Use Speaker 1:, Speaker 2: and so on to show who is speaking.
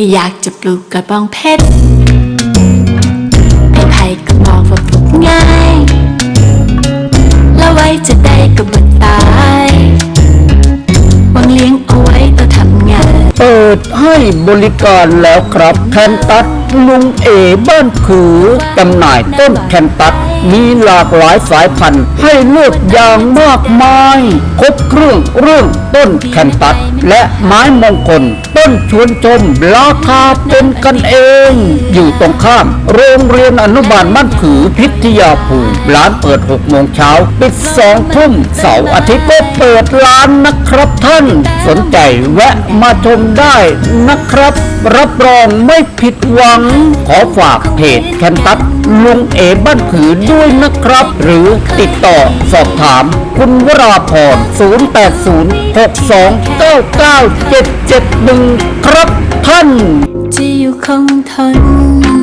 Speaker 1: ก็อยากจะปลูกกระบองเพชรไผ่ๆก็บอกว่าปลูกง่าย แล้วไว้จะได้ก็บ่ตายวังเลี้ยงเอาไว้ต่อทำงาน
Speaker 2: เปิดให้บริการแล้วครับ แคนตัสลุงเอบ้านขือจำหน่ายต้นแคนตัสมีหลากหลายสายพันธุ์ให้เลือกอย่างมากมาย ครบเครื่องเรื่องต้นแคนตัสและไม้มงคล ต้นชวนชมราคาเป็นกันเอง อยู่ตรงข้าม โรงเรียนอนุบาลบ้านขือพิทยาภูมิร้านเปิด6โมงเช้าปิด2ทุ่มเสาร์อาทิตย์ก็เปิดร้านนะครับท่าน สนใจแวะมาชมได้นะครับ รับรองไม่ผิดหวัง ขอฝากเพจแคนตัสลุงเอบ้านขือด้วยนะครับ หรือติดต่อสอบถามคุณวราพร 0806299771ครบท่าน
Speaker 1: จะอยู่คงทน